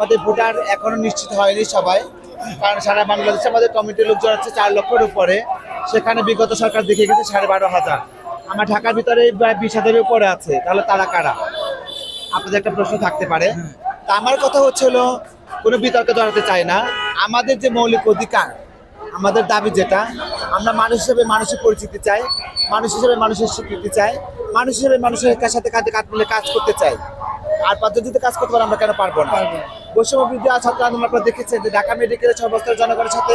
আমাদের ভোটার এখনও নিশ্চিত হয়নি সবাই। কারণ সারা বাংলাদেশে আমাদের কমিটির লোকজন আছে চার লক্ষের উপরে। সেখানে বিগত সরকার দেখে গেছে সাড়ে বারো হাজার। আমার ঢাকার ভিতরে বিশ হাজারের উপরে আছে। তাহলে তারা কারা? আপনাদের একটা প্রশ্ন থাকতে পারে। তা আমার কথা হচ্ছে হলো, কোনো বিতর্কে জড়াতে চাই না। আমাদের যে মৌলিক অধিকার, আমাদের দাবি যেটা, আমরা মানুষ হিসেবে মানুষের পরিচিতি চাই, মানুষ হিসেবে মানুষের স্বীকৃতি চাই, মানুষ হিসেবে মানুষের সাথে কাঁধে কাঁধ মিলে কাজ করতে চাই। আর পদ্ধতিতে কাজ করতে পারে আমরা কেন পারব না? বৈষম্য বৃদ্ধি আর ছাত্র আন্দোলন আপনারা দেখেছেন যে ঢাকা মেডিকেলের সর্বস্তরের জনগণের সাথে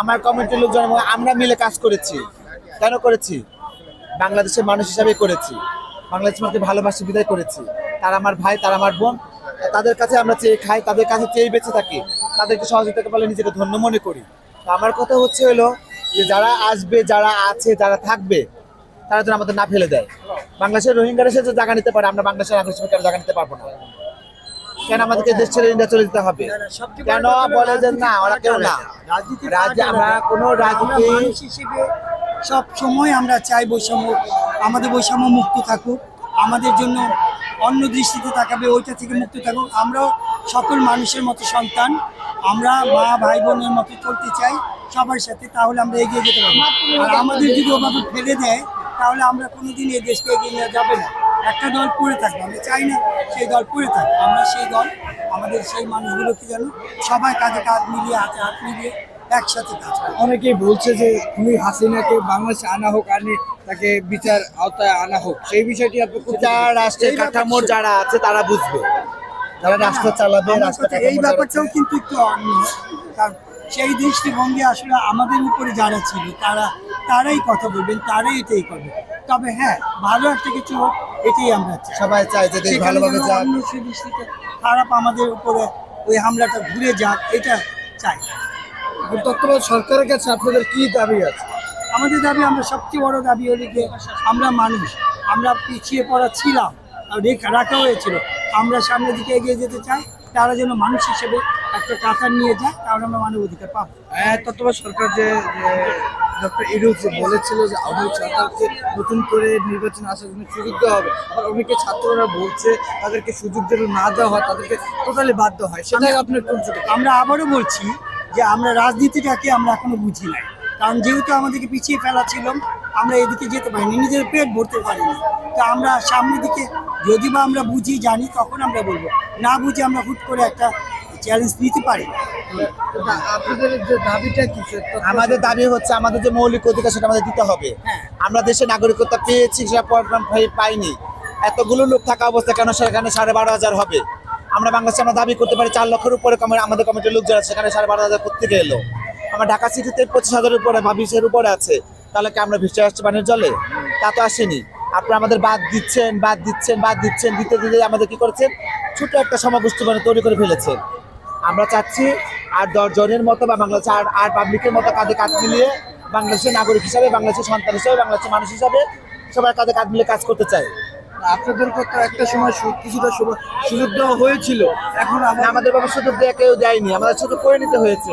আমার কমিটির লোকজন এবং আমরা মিলে কাজ করেছি। কেন করেছি? বাংলাদেশের মানুষ হিসাবে করেছি। বাংলাদেশ মানুষকে ভালোবাসি বিদায় করেছি। তারা আমার ভাই তারা আমার বোন তাদের কাছে আমরা চেয়ে খাই তাদের কাছে চেয়ে বেঁচে থাকি। তাদেরকে সহযোগিতা পারলে নিজেকে ধন্য মনে করি। তো আমার কথা হচ্ছে হলো যে যারা আসবে যারা আছে যারা থাকবে তারা যেন আমাদের না ফেলে দেয়। বাংলাদেশের রোহিঙ্গারা সে যে জায়গা নিতে পারে আমরা বাংলাদেশের নাগরিক হিসেবে কেন জায়গা নিতে পারব না? কেন আমাদেরকে দেশ ছেড়ে ইন্ডিয়া চলে যেতে হবে? কেন বলে যে না ওরা কেউ না। রাজনীতি আমরা কোনো রাজনীতি হিসেবে সব সময় আমরা চাই বৈষম্য আমাদের বৈষম্য মুক্ত থাকুক আমাদের জন্য অন্য দৃষ্টিতে তাকাবে ওইটা থেকে মুক্ত থাকুক। আমরাও সকল মানুষের মতো সন্তান আমরা মা ভাই বোনের মতো চলতে চাই সবার সাথে তাহলে আমরা এগিয়ে যেতে পারব। আর আমাদের যদি ওভাবে ফেলে দেয় তাহলে আমরা কোনোদিন এই দেশকে এগিয়ে নেওয়া যাবে না। একটা দল পড়ে থাকবে আমি চাই না সেই দল পড়ে থাকবে আমরা সেই দল আমাদের সেই মানুষগুলোকে যেন সবাই কাঁধে কাঁধ মিলিয়ে হাতে হাত মিলিয়ে একসাথে কাজ করে। অনেকেই বলছে যে খুনি হাসিনাকে বাংলাদেশে আনা হোক আনে তাকে বিচার আওতায় আনা হোক। সেই বিষয়টি আপনি খুব যা রাষ্ট্রের কাঠামোর যারা আছে তারা বুঝবে। যারা রাষ্ট্র চালাবে রাষ্ট্র এই ব্যাপারটাও কিন্তু একটু অন্য কারণ সেই দৃষ্টিভঙ্গি আসলে আমাদের উপরে যারা ছিল তারা তারাই কথা বলবেন তারাই এটাই করবে। তবে হ্যাঁ ভালো একটা কিছু হোক এটাই আমরা চাই। সবাই চায় যে দেশ ভালোভাবে যাক। খারাপ আমাদের উপরে ওই হামলাটা ঘুরে যাক এটা চাই। বর্তমান সরকারের কাছে আপনাদের কি দাবি আছে? আমাদের দাবি আমরা সবচেয়ে বড় দাবি হলো যে আমরা মানুষ আমরা পিছিয়ে পড়া ছিলাম আর রেখা রাখা হয়েছিল। আমরা সামনের দিকে এগিয়ে যেতে চাই তারা যেন মানুষ হিসেবে একটা কাতার নিয়ে যায় তাহলে আমরা মানব অধিকার পাবো। হ্যাঁ তত্ত্বাবধায়ক সরকার যে ডক্টর ইরুজ বলেছিল যে আওয়ামী সরকারকে নতুন করে নির্বাচন আসার জন্য সুযোগ দেওয়া হবে। আবার অনেকে ছাত্ররা বলছে তাদেরকে সুযোগ যেন না দেওয়া হয় তাদেরকে টোটালি বাধ্য হয়। সেটাই আপনার কোন আমরা আবারও বলছি যে আমরা রাজনীতিটাকে আমরা এখনও বুঝি নাই। কারণ যেহেতু আমাদেরকে পিছিয়ে ফেলা ছিল আমরা এদিকে যেতে পারিনি নিজের পেট ভরতে পারিনি। তো আমরা সামনের দিকে যদি বা আমরা বুঝি জানি তখন আমরা বলব। না বুঝে আমরা হুট করে একটা চ্যালেঞ্জ নিতে পারি। আপনাদের যে দাবিটা কি আমাদের দাবি হচ্ছে আমাদের যে মৌলিক অধিকার সেটা আমাদের দিতে হবে। হ্যাঁ। আমরা দেশে নাগরিকত্ব পেয়েছি সেটা পাইনি। এতগুলো লোক থাকা অবস্থা কেন সেখানে সাড়ে বারো হাজার হবে? আমরা বাংলাদেশে আমরা দাবি করতে পারি চার লক্ষের উপরে কমে- আমাদের কমিটির লোক যারা সেখানে সাড়ে বারো হাজার কোথেকে এলো? আমার ঢাকা সিটিতে পঁচিশ হাজারের উপরে বা বিশের উপরে আছে। তাহলে কি আমরা ভেসে আসছি পানির জলে? তা তো আসেনি। আপনারা আমাদের বাদ দিচ্ছেন বাদ দিচ্ছেন বাদ দিচ্ছেন দিতে দিতে আমাদের কি করেছেন? ছোট একটা সমগোষ্ঠী মানে তৈরি করে ফেলেছেন। আমরা চাচ্ছি আর দশজনের মতো বা বাংলাদেশ আর আর পাবলিকের মতো কাঁধে কাঁধ মিলিয়ে বাংলাদেশের নাগরিক হিসাবে বাংলাদেশের সন্তান হিসাবে বাংলাদেশের মানুষ হিসাবে সবার কাঁধে কাঁধ মিলিয়ে কাজ করতে চাই। আপনাদেরকে তো একটা সময় কিছুটা সুযোগ দেওয়া হয়েছিল। এখন আমাদের বাবা সুযোগ দেওয়া কেউ দেয়নি। আমাদের সুযোগ করে নিতে হয়েছে।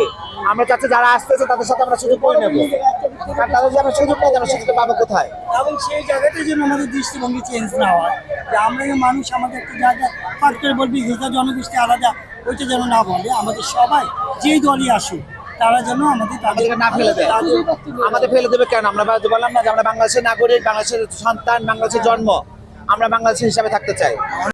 আমরা চাচ্ছি যারা আসতেছে তাদের সাথে আমরা সুযোগ করে নেব। আর তাদের যে আমরা সুযোগ পাই আমরা সুযোগটা পাবো কোথায়? এবং সেই জায়গাটার যেন আমাদের দৃষ্টিভঙ্গি চেঞ্জ না হয়। যে আমরা মানুষ আমাদের একটা জায়গায় ফাট করে বলবি হিজা জনগোষ্ঠী আলাদা ওইটা যেন না বলে। আমাদের সবাই যেই দলই আসুক তারা যেন আমাদের তাদেরকে না ফেলে দেয়। তাদের- আমাদের ফেলে দেবে কেন? আমরা বললাম না যে আমরা বাংলাদেশের নাগরিক বাংলাদেশের সন্তান বাংলাদেশের জন্ম। আমরা বাংলাদেশের হিসাবে থাকতে চাই।